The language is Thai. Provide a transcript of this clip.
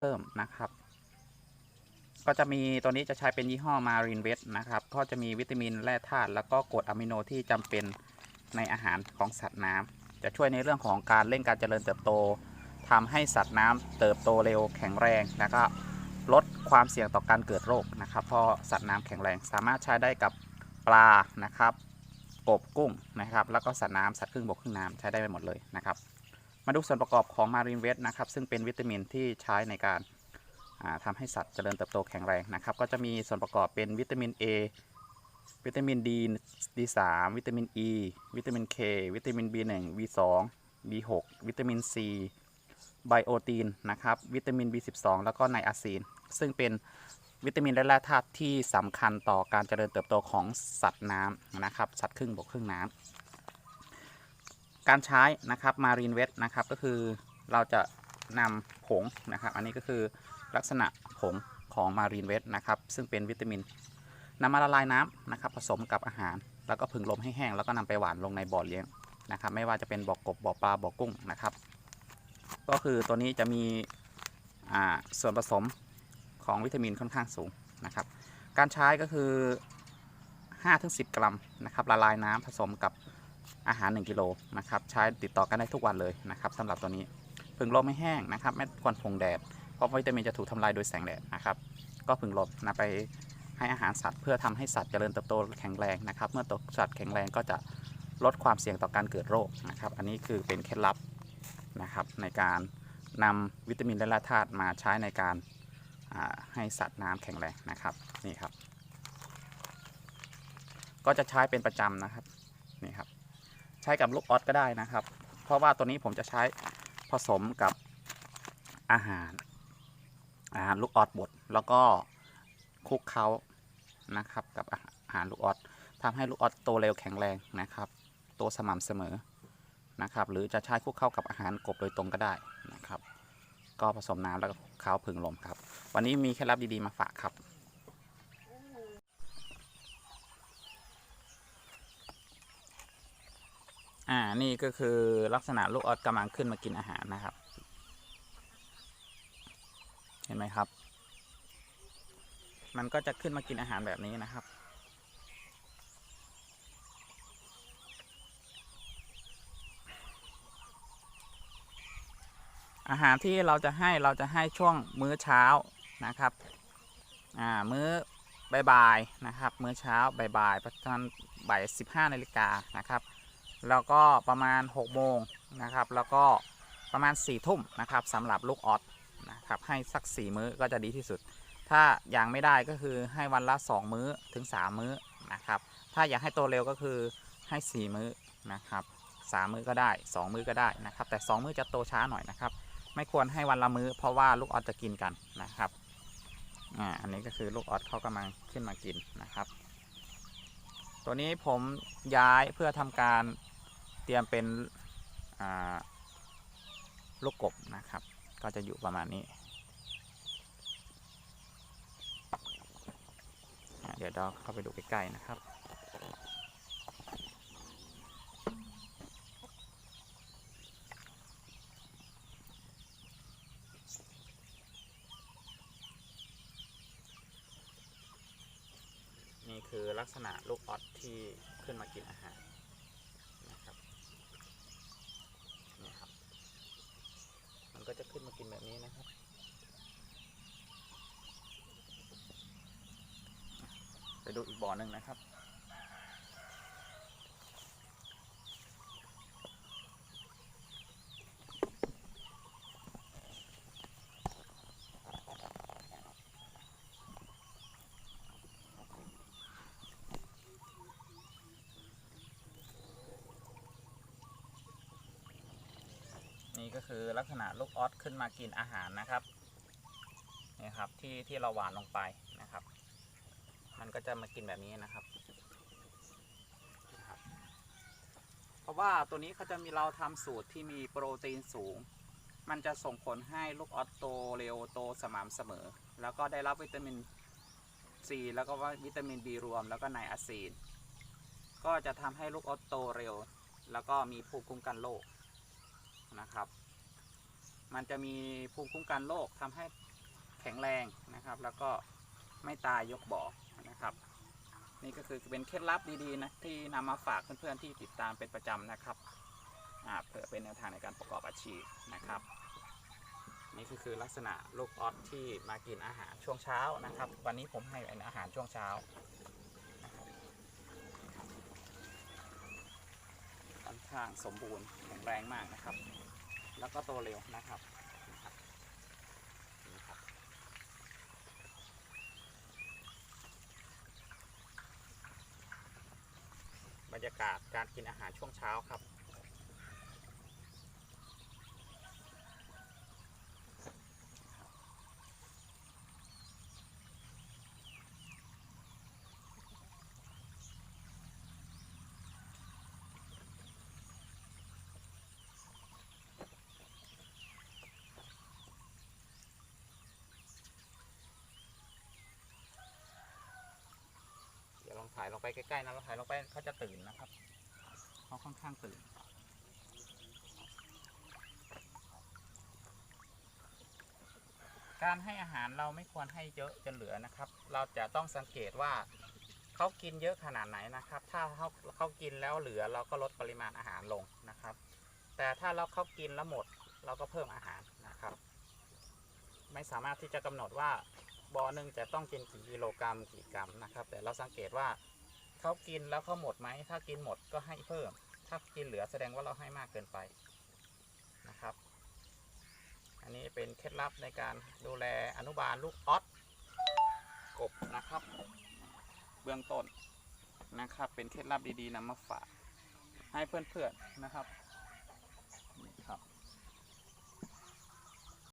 เพิ่มนะครับ ก็จะมีตัวนี้จะใช้เป็นยี่ห้อมารีนเวสนะครับ ก็จะมีวิตามินแร่ธาตุแล้วก็กรดอะมิโนที่จำเป็นในอาหารของสัตว์น้ำจะช่วยในเรื่องของการเร่งการเจริญเติบโตทำให้สัตว์น้ำเติบโตเร็วแข็งแรงแล้วก็ลดความเสี่ยงต่อการเกิดโรคนะครับเพราะสัตว์น้ำแข็งแรงสามารถใช้ได้กับปลานะครับกบกุ้งนะครับ แล้วก็สัตว์น้ำสัตว์ครึ่งบกครึ่งน้ำใช้ได้ไปหมดเลยนะครับ มาดูส่วนประกอบของมารีนเวสนะครับ ซึ่งเป็นวิตามินที่ใช้ในการาทำให้สัตว์เจริญเติบโตแข็งแรงนะครับ ก็จะมีส่วนประกอบเป็นวิตามิน A วิตามิน D D3 วิตามิน E วิตามิน K วิตามิน B1 B2 B6 วิตามิน C ไบโอตีนนะครับ วิตามิน B12 แล้วก็ไนอาซีน ซึ่งเป็นวิตามินและแร่ธาตุที่สำคัญต่อการเจริญเติบโตของสัตว์น้ำนะครับ สัตว์ครึ่งบกครึ่งน้ำ การใช้นะครับมารีนเวสนะครับก็คือเราจะนำผงนะครับ อันนี้ก็คือลักษณะผงของมารีนเวสนะครับซึ่งเป็นวิตามินนำมาละลายน้ำนะครับ ผสมกับอาหาร แล้วก็ผึ่งลมให้แห้งแล้วก็นำไปหวานลงในบ่อเลี้ยงนะครับ ไม่ว่าจะเป็นบ่อกบบ่อปลาบ่อกุ้งนะครับ ก็คือตัวนี้จะมีอ่าส่วนผสมของวิตามินค่อนข้างสูงนะครับ การใช้ก็คือ 5-10 กรัมนะครับละลายน้ำผสมกับ อาหาร 1 กิโลนะครับใช้ติดต่อกันได้ทุกวันเลยนะครับสำหรับตัวนี้ผึ่งลมไม่แห้งนะครับไม่ควรพงแดดเพราะวิตามินจะถูกทำลายโดยแสงแดดนะครับก็ผึ่งลมนะไปให้อาหารสัตว์เพื่อทำให้สัตว์เจริญเติบโตแข็งแรงนะครับ เมื่อตัวสัตว์แข็งแรงก็จะลดความเสี่ยงต่อการเกิดโรคนะครับ อันนี้คือเป็นเคล็ดลับนะครับในการนำวิตามินและแร่ธาตุมาใช้ในการให้สัตว์น้ำแข็งแรงนะครับนี่ครับ ก็จะใช้เป็นประจำนะครับนี่ครับ ใช้กับลูกออสก็ได้นะครับ เพราะว่าตัวนี้ผมจะใช้ผสมกับอาหาร อาหารลูกออสบดแล้วก็คลุกเคล้านะครับ กับอาหารลูกออสทำให้ลูกออสโตเร็วแข็งแรงนะครับโตสม่ำเสมอนะครับ หรือจะใช้คลุกเข้ากับอาหารกบโดยตรงก็ได้นะครับ ก็ผสมน้ำแล้วก็คลุกเคล้าผึ่งลมครับ วันนี้มีเคล็ดลับดีๆมาฝากครับ อ่านี่ก็คือลักษณะลูกออสกำลังขึ้นมากินอาหารนะครับ เห็นไหมครับ มันก็จะขึ้นมากินอาหารแบบนี้นะครับอาหารที่เราจะให้เราจะให้ช่วงมื้อเช้านะครับ อ่า มื้อบ่ายๆนะครับ มื้อเช้าบ่ายๆประมาณบ่ายสิบห้านาฬิกานะครับ แล้วก็ประมาณ6โมงนะครับแล้วก็ประมาณ4ี่ทุ่มนะครับสำหรับลูกออสนะครับให้สัก 4 มื้อก็จะดีที่สุด ถ้าอยังไม่ได้ก็คือให้วันละ 2 มื้อถึง 3 มื้อนะครับถ้าอยากให้โตเร็วก็คือให้ 4 มื้อนะครับ3มื้อก็ได้ 2 มื้อก็ได้นะครับแต่ 2 มื้อจะโตช้าหน่อยนะครับไม่ควรให้วันละมื้อเพราะว่าลูกออสจะกินกันนะครับอ่าอันนี้ก็คือลูกออสเขากำลังขึ้นมากินนะครับ ตัวนี้ผมย้ายเพื่อทำการ เตรียมเป็นลูกกบนะครับ ก็จะอยู่ประมาณนี้ เดี๋ยวเราเข้าไปดูใกล้ๆนะครับนี่คือลักษณะลูกออสที่ขึ้นมากินอาหารนะครับนี่ครับ มัน ก็จะขึ้นมากินแบบนี้นะครับ ไปดูอีกบ่อหนึ่งนะครับ ก็คือลักษณะลูกออสขึ้นมากินอาหารนะครับนี่ครับที่ที่เราหวานลงไปนะครับ มันก็จะมากินแบบนี้นะครับ เพราะว่าตัวนี้เขาจะมีเราทำสูตรที่มีโปรตีนสูง มันจะส่งผลให้ลูกออสโตเร็วโตสม่ำเสมอ แล้วก็ได้รับวิตามินซีแล้วก็วิตามินบีรวมแล้วก็ไนอาซีน ก็จะทำให้ลูกออสโตเร็ว แล้วก็มีภูมิคุ้มกันโรคนะครับ มันจะมีภูมิคุ้มกันโรคทำให้แข็งแรงนะครับ แล้วก็ไม่ตายยกบ่อนะครับ นี่ก็คือเป็นเคล็ดลับดีๆนะที่นำมาฝากเพื่อนๆที่ติดตามเป็นประจำนะครับเพื่อเป็นแนวทางในการประกอบอาชีพนะครับ นี่ก็คือลักษณะลูกออสที่มากินอาหารช่วงเช้านะครับ วันนี้ผมให้เป็นอาหารช่วงเช้าค่อนข้างสมบูรณ์แข็งแรงมากนะครับ แล้วก็โตเร็วนะครับบรรยากาศการกินอาหารช่วงเช้าครับ เดี๋ยวลองถ่ายลงไปใกล้ๆนะเราถ่ายลงไปเขาจะตื่นนะครับเขาค่อนข้างตื่นการให้อาหารเราไม่ควรให้เยอะจนเหลือนะครับ เราจะต้องสังเกตว่าเขากินเยอะขนาดไหนนะครับ ถ้าเขาเขากินแล้วเหลือเราก็ลดปริมาณอาหารลงนะครับ แต่ถ้าเราเขากินแล้วหมดเราก็เพิ่มอาหารนะครับ ไม่สามารถที่จะกำหนดว่าบอหนึ่งจะต้องกินกี่กิโลกรัมกี่กรัมนะครับ แต่เราสังเกตว่า เขากินแล้วเขาหมดไหม ถ้ากินหมดก็ให้เพิ่ม ถ้ากินเหลือแสดงว่าเราให้มากเกินไปนะครับ อันนี้เป็นเคล็ดลับในการดูแลอนุบาลลูกออสกบนะครับ เบื้องต้นนะครับ เป็นเคล็ดลับดีๆนำมาฝากให้เพื่อนๆนะครับนี่ครับ